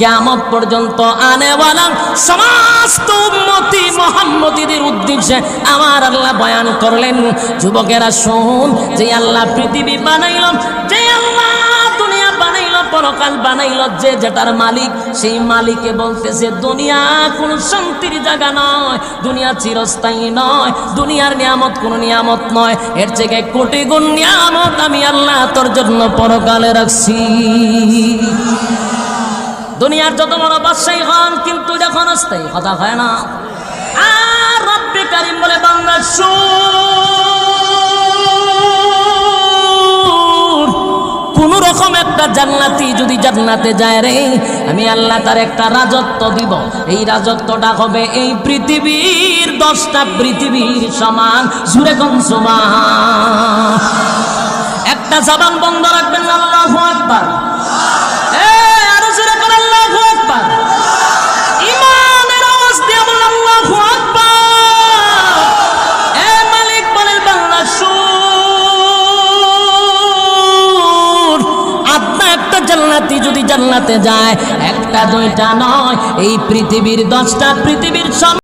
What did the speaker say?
কেমন পর্যন্ত আনেওয়ালা সমস্ত উম্মতি মোহাম্মদীদের উদ্দেশ্যে আমার আল্লাহ বয়ান করলেন, যুবকেরা শোন যে আল্লাহ পৃথিবী বানাইল, যে আল্লাহ দুনিয়া বানাইল, পরকাল বানাইল, যে যেটার মালিক, সেই মালিকে বলতেছে, দুনিয়া কোন শান্তির জায়গা নয়, দুনিয়া চিরস্থায়ী নয়, দুনিয়ার নিয়ামত কোন নিয়ামত নয়, এর থেকে কোটি গুণ নিয়ামত আমি আল্লাহ তোর জন্য পরকালে রাখছি। দুনিয়ার যত বড় বাদশাহী হন, কিন্তু যখন অস্থায়ী কথা হয় না। আর রব্বে কারিম বলে বাংলা কোন রকম একটা জান্নাতি যদি জান্নাতে যায় রে, আমি আল্লাহ তার একটা রাজত্ব দিব। এই রাজত্বটা হবে এই পৃথিবীর দশটা পৃথিবীর সমান সুরে সমান। একটা জবান বন্ধ রাখবেন জান্নাতি যদি জান্নাতে যায় একটা দুইটা নয় এই পৃথিবীর দশটা পৃথিবীর সব